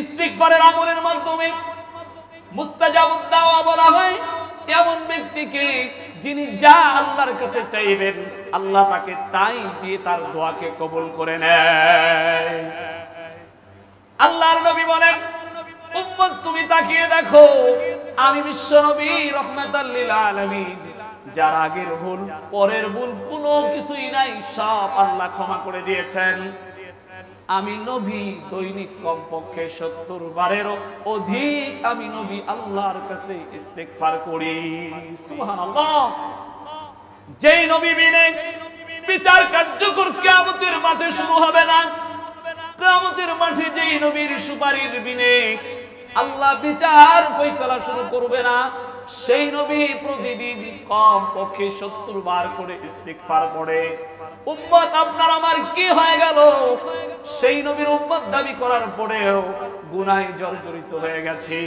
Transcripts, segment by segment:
ইস্তিগফারের আমলের মাধ্যমে মুস্তাজাবুদ দাওয়া বলা হয়, এমন ব্যক্তিকে যিনি যা আল্লাহর কাছে চাইবেন, আল্লাহ তাকে তাই দিয়ে তার দোয়াকে কবুল করে নেয়। আল্লাহর নবী বলেন, উম্মত, তুমি তাকিয়ে দেখো, আমি বিশ্ব নবী রহমাতাল্লিল আলামিন। যার আগের ভুল, পরের ভুল, কোনো কিছুই নাই, সব আল্লাহ ক্ষমা করে দিয়েছেন। আমি নবী, দৈনিক কমপক্ষে সত্তর বারেরও অধিক আমি নবী আল্লাহর কাছে ইস্তেগফার করি। সুবহানাল্লাহ। যেই নবী বিনে বিচার কার্যকর কিয়ামতের মাঠে শুরু হবে না। কিয়ামতের মাঠে যেই নবীর সুপারিশ বিনে আল্লাহ বিচার ফয়সালা শুরু করবে না, সেই নবী প্রতিদিন কম পক্ষে সত্তর বার করে ইস্তিগফার করে উম্মত, আপনার আমার কি হয়ে গেল? সেই নবীর উম্মত দাবি করার পরেও গুনায় জর্জরিত হয়ে গেছি।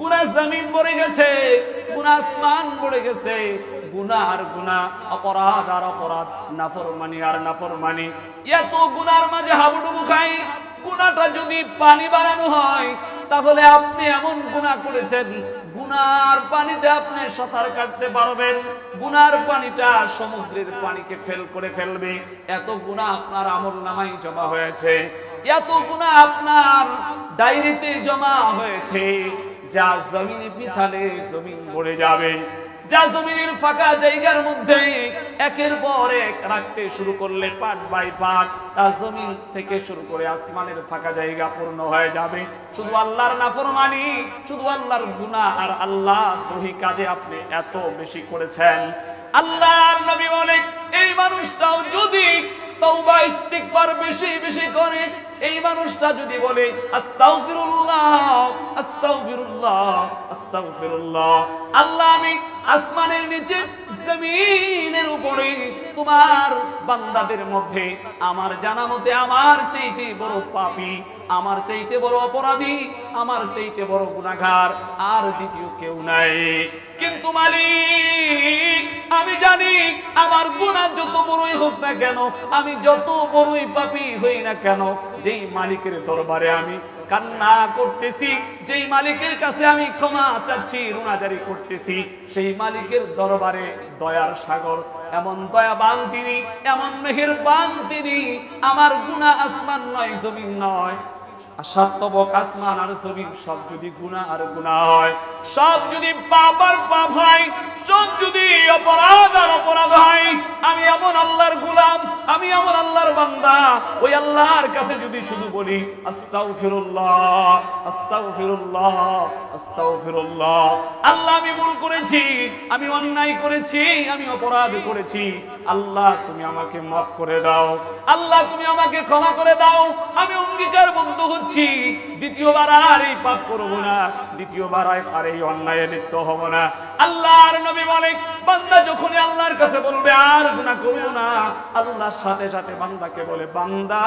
গুনা জমিন পড়ে গেছে গুনা আসমান পড়ে গেছে। গুনা আর গুনা অপরাধ আর অপরাধ, নাফরমানি আর নাফরমানি। এত গুনার মাঝে হাবুডুবু খাই গুনাটা যদি পানি বানানো হয়, তাহলে আপনি এমন গুনাহ করেছেন গুনার পানিতে আপনি সাঁতার কাটতে পারবেন। গুনার পানিটা সমুদ্রের পানিকে ফেল করে ফেলবে। এত গুণা আপনার আমল নামাই জমা হয়েছে। এত গুণা আপনার ডায়েরিতে জমা হয়েছে। যা জমিনে পিছালে জমিন ভরে যাবে। যা জমিনের ফাঁকা জায়গার মধ্যে একের পর এক রাখতে শুরু করলে পাট বাই পাট, তা জমিন থেকে শুরু করে আসমানের ফাঁকা জায়গা পূর্ণ হয়ে যাবে। শুধু আল্লাহর নাফরমানি, শুধু আল্লাহর গুনাহ আর আল্লাহ দ্রোহী কাজে আপনি এত বেশি করেছেন। আল্লাহর নবী বলে, এই মানুষটাও যদি তওবা, ইস্তিগফার বেশি বেশি করে এই মানুষটা যদি বলে আল্লাহ আমি আসমানের নিচে, জমিনের উপরে, তোমার বান্দাদের মধ্যে, আমার জানা মতে আমার চাইতে বড় পাপী, আমার চাইতে বড় অপরাধী, আমার চাইতে বড় গুনাহগার, আর দ্বিতীয় কেউ নাই। কিন্তু মালিক, আমি জানি আমার গুনাহ যত বড়ই হোক না কেন, আমি যত বড়ই পাপী হই না কেন যেই মালিকের দরবারে আমি কান্না করতেছি, যেই মালিকের কাছে আমি ক্ষমা চাচ্ছি, রুনাজারি করতেছি, সেই মালিকের দরবারে দয়ার সাগর, এমন দয়াবান তিনি, এমন মেহেরবান তিনি। আমার গুণা আসমান নয়, জমিন নয় সাতবক আসমান আর জমিন, সব যদি গুণা আর গুণা হয়, সব যদি পাপ হয় যদি অপরাধ আর অপরাধ হয়, আমি এমন আল্লাহর গুলাম, আমি এমন আল্লাহর বান্দা, ওই আল্লাহর কাছে যদি শুধু বলি আল্লাহ আমি ভুল করেছি, আমি অন্যায় করেছি, আমি অপরাধ করেছি, আল্লাহ তুমি আমাকে মাফ করে দাও, আল্লাহ তুমি আমাকে ক্ষমা করে দাও, আমি অঙ্গীকার বন্ধ হচ্ছি। দ্বিতীয়বার আর এই পাপ করব না, দ্বিতীয়বার আর এই অন্যায়ে লিপ্ত হব না। আল্লাহর নবী বলে, বান্দা যখনই আল্লাহর কাছে বলবে, আর গুনাহ করব না, আল্লাহর সাথে সাথে বান্দাকে বলে, বান্দা,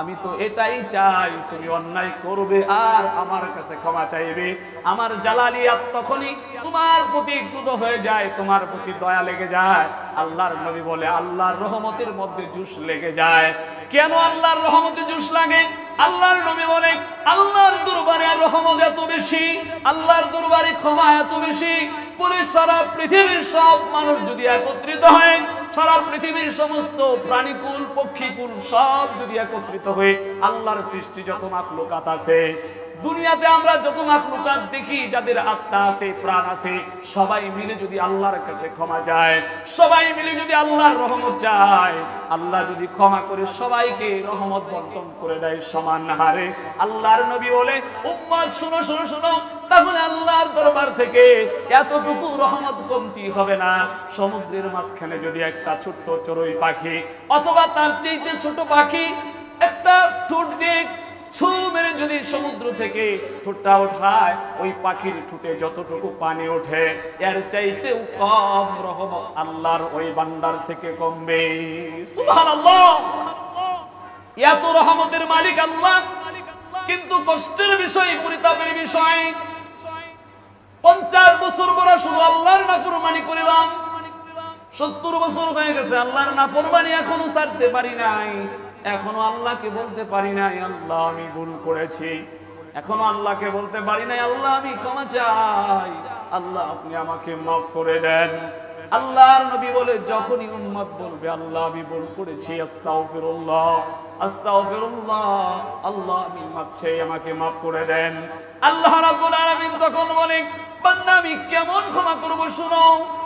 আমি তো এটাই চাই, তুমি অন্যায় করবে আর আমার কাছে ক্ষমা চাইবে। আমার জালালিয়াত তখনই তোমার প্রতি ক্রুদ্ধ হয়ে যায়, তোমার প্রতি দয়া লেগে যায়। আল্লাহর নবী বলে, আল্লাহর রহমতের মধ্যে জুস লেগে যায়। কেন আল্লাহর রহমতে জুস লাগে? আল্লাহর নবী বলে, আল্লাহর দরবারে রহমত এত বেশি, আল্লাহর দরবারে ক্ষমা এত বেশি। বলে সারা পৃথিবীর সব মানুষ যদি একত্রিত হয়, সারা পৃথিবীর সমস্ত প্রাণীকুল, পক্ষীকুল সব যদি একত্রিত হয়ে আল্লাহর সৃষ্টি যত মাকলুকাত আছে দুনিয়াতে আমরা যত মাখলুকাত দেখি, যাদের আত্মা আছে, প্রাণ আছে, সবাই মিলে যদি আল্লাহর কাছে ক্ষমা যায়, সবাই মিলে যদি আল্লাহর রহমত চায় আল্লাহ যদি ক্ষমা করে সবাইকে রহমত বন্টন করে দেয় সমান হারে। আল্লাহর নবী বলে, উম্মত, শুনো শুনো শুনো, তাহলে আল্লাহর দরবার থেকে এতটুকু রহমত কমতি হবে না। সমুদ্রের মাঝখানে যদি একটা ছোট্ট চড়ুই পাখি, অথবা তার চাইতে ছোট পাখি, একটা ঠোঁট দিয়ে ছু মেরে যদি সমুদ্র থেকে ঠোঁটটা ওঠায়, ওই পাখির ঠোঁটে যতটুকু পানি ওঠে, এর চাইতেও কম রহমত আল্লাহর ওই বান্দার থেকে কমবে। সুবহানাল্লাহ! এত রহমতের মালিক আল্লাহ! কিন্তু কষ্টের বিষয়, পরিতাপের বিষয়। পঞ্চাশ বছর বড় শুধু আল্লাহর নাফরমানি করিলাম। সত্তর বছর হয়ে গেছে, আল্লাহর নাফরমানি এখনও ছাড়তে পারি নাই। এখনও আল্লাহকে বলতে পারি নাই, আল্লাহ আমি ভুল করেছি। এখনও আল্লাহকে বলতে পারি নাই, আল্লাহ আমি ক্ষমা চাই। আল্লাহ আপনি আমাকে মাফ করে দেন। আল্লাহর নবী বলে যখনই উম্মত বলবে, আল্লাহ আমি ভুল করেছি, আস্তাগফিরুল্লাহ আস্তাগফিরুল্লাহ, আল্লাহ আমি মাফ চাই আমাকে মাফ করে দেন। আল্লাহ রাব্বুল আলামিন তখন বলে, বান্দা আমি কেমন ক্ষমা করব শুনো।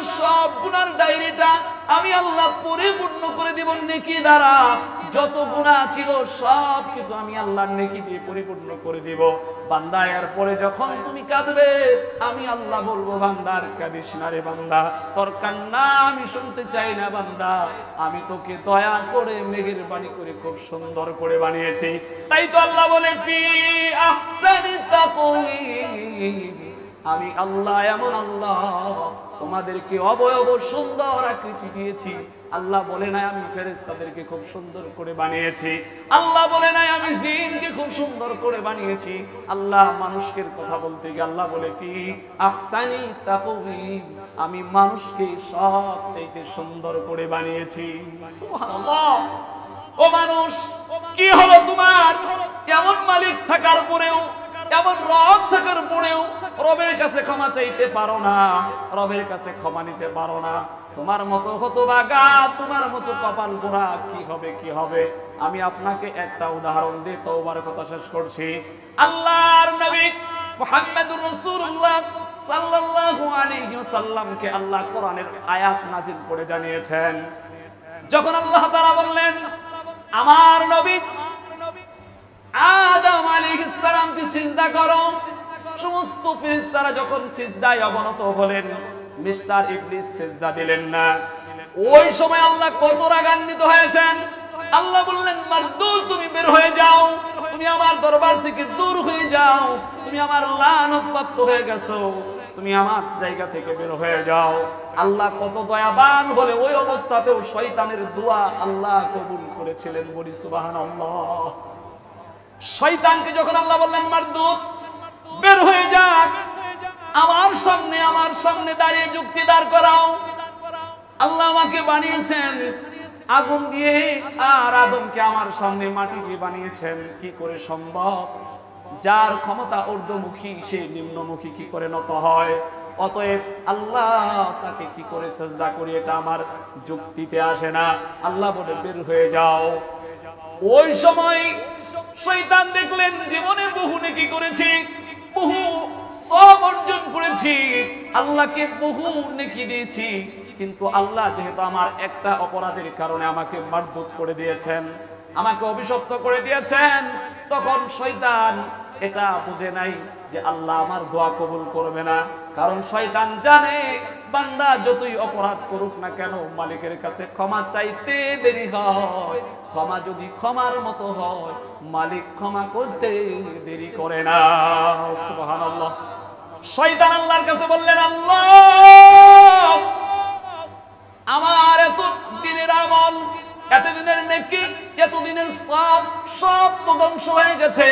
তোমার সব গুনার ডায়েরিটা আমি আল্লাহ পরিপূর্ণ করে দিব নেকি দ্বারা। যত গুণা ছিল, সব কিছু আমি আল্লাহর নেকি দিয়ে পরিপূর্ণ করে দিব। বান্দা এর পরে যখন তুমি কাঁদবে, আমি আল্লাহ বলব, বান্দার কাঁদিস না রে বান্দা। তোর কান্না আমি শুনতে চাই না বান্দা। আমি তোকে দয়া করে মেঘের বাণী করে, খুব সুন্দর করে বানিয়েছি। তাই তো আল্লাহ বলে, ফি আহসানি তাকওয়িম। আমি আল্লাহ এমন আল্লাহ, তোমাদেরকে অবয়ব সুন্দর আকৃতি দিয়েছি। আল্লাহ বলে নাই আমি ফেরেশতাদেরকে খুব সুন্দর করে বানিয়েছি। আল্লাহ বলে নাই আমি জিনকে খুব সুন্দর করে বানিয়েছি। আল্লাহ মানুষকে কথা বলতে গিয়ে আল্লাহ বলে কি আহসানি তাকওয়িম আমি মানুষকে সব চাইতে সুন্দর করে বানিয়েছি। সুবহানাল্লাহ। ও মানুষ, কি হলো তোমার? এমন মালিক থাকার পরেও, এমন রব থাকার পরেও ক্ষমা চাইতে পারো না, রবের কাছে ক্ষমা নিতে পারো না। তোমার মতো হতো বাগা তোমার মতো কপাল গোড়া, কি হবে কি হবে? আমি আপনাকে একটা উদাহরণ দিয়ে তওবার কথা শেষ করছি। আল্লাহর নবী মুহাম্মদুর রাসূলুল্লাহ সাল্লাল্লাহু আলাইহি ওয়াসাল্লামকে আল্লাহ কোরআনের আয়াত নাজিল করে জানিয়েছেন। যখন আল্লাহ তাআলা বললেন, আমার নবী আদম আলাইহিস সালামকে সিজদা করো। সমস্ত ফেরেশতারা যখন সিজদায় অবনত হলেন, মিস্টার ইবলিস সিজদা দিলেন না। ওই সময় আল্লাহ কত রাগান্বিত হয়েছেন। আল্লাহ বললেন মারদুল তুমি বের হয়ে যাও। তুমি আমার দরবার থেকে দূর হয়ে যাও। তুমি আমার লানত হয়ে গেছো। তুমি আমার জায়গা থেকে বের হয়ে যাও। আল্লাহ কত দয়াবান হলে ওই অবস্থাতেও শয়তানের দোয়া আল্লাহ কবুল করেছিলেন বলি সুবহানাল্লাহ। শয়তানকে যখন আল্লাহ বললেন, মারদুত বের হয়ে যাক। আমার সামনে আমার সামনে দাঁড়িয়ে যুক্তি দাঁড় করাও। আল্লাহ আমাকে বানিয়েছেন আগুন দিয়ে, আর আদমকে আমার সামনে মাটি দিয়ে বানিয়েছেন। কি করে সম্ভব? যার ক্ষমতা ঊর্ধ্বমুখী, সে নিম্নমুখী কি করে নত হয়? অতএব আল্লাহ তাকে কি করে সেজদা করি এটা আমার যুক্তিতে আসে না। আল্লাহ বলে, বের হয়ে যাও। ওই সময় শয়তান দেখলেন, জীবনে বহু নেকি করেছি। বহু সব অর্জন করেছি। আল্লাহকে বহু নেকি দিয়েছি। কিন্তু আল্লাহ যেহেতু আমার একটা অপরাধের কারণে আমাকে মারধুত করে দিয়েছেন, আমাকে অভিশপ্ত করে দিয়েছেন, তখন শয়তান এটা বুঝে নাই যে আল্লাহ আমার দোয়া কবুল করবে না। কারণ শয়তান জানে, বান্দা যতই অপরাধ করুক না কেন, মালিকের কাছে ক্ষমা চাইতে দেরি হয়। ক্ষমা যদি ক্ষমার মতো হয়, মালিক ক্ষমা করতে দেরি করে না। সুবহানাল্লাহ। শয়তান আল্লাহর কাছে বললেন, আল্লাহ, আমার এত দিনের আমল, এতদিনের নেকি, এতদিনের সব সব তো ধ্বংস হয়ে গেছে।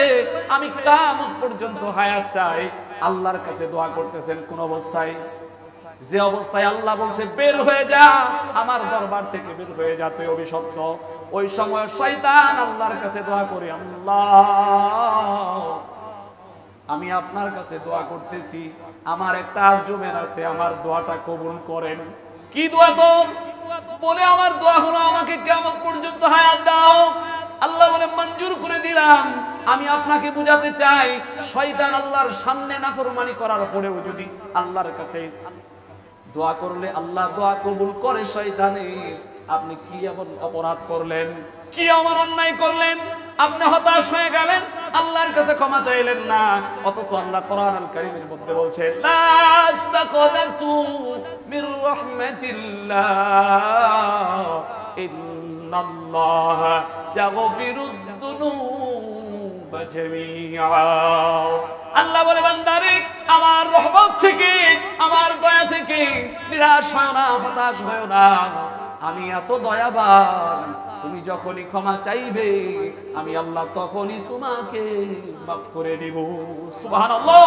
আমি কামত পর্যন্ত হায়াত চাই। আল্লাহর কাছে দোয়া করতেছেন কোন অবস্থায়? যে অবস্থায় আল্লাহ বলছে, বের হয়ে যা, আমার দরবার থেকে বের হয়ে যা, তুই অভিশপ্ত। ওই সময় শয়তান আল্লাহর কাছে দোয়া করি, আল্লাহ, আমি আপনার কাছে দোয়া করতেছি। আমার একটা আর্জমের আছে, আমার দোয়াটা কবুল করেন। কি দোয়া তো? বলে, আমার দোয়া হলো আমাকে কেমন পর্যন্ত হায়াত দাও। আল্লাহ বলে, মঞ্জুর করে দিলাম। আমি আপনাকে বুঝাতে চাই, শয়তান আল্লাহর সামনে না নাফরমানি করার পরেও যদি আল্লাহর কাছে দোয়া করলে, আল্লাহ দোয়া কবুল করে শয়তানের। আপনি কি এমন অপরাধ করলেন? কি আমার অন্যায় করলেন? আপনি হতাশ হয়ে গেলেন? আল্লাহর কাছে ক্ষমা চাইলেন না। অথচ আল্লাহ কোরআন আল মধ্যে বলছে আল্লাহ বলে, বান্দারে, আমার রহমত থেকে, আমার দয়া থেকে নিরাশ হয় না, হতাশ হয় না। আমি এত দয়াবান, তুমি যখনই ক্ষমা চাইবে, আমি আল্লাহ তখনই তোমাকে মাফ করে দিব। সুবহানাল্লাহ।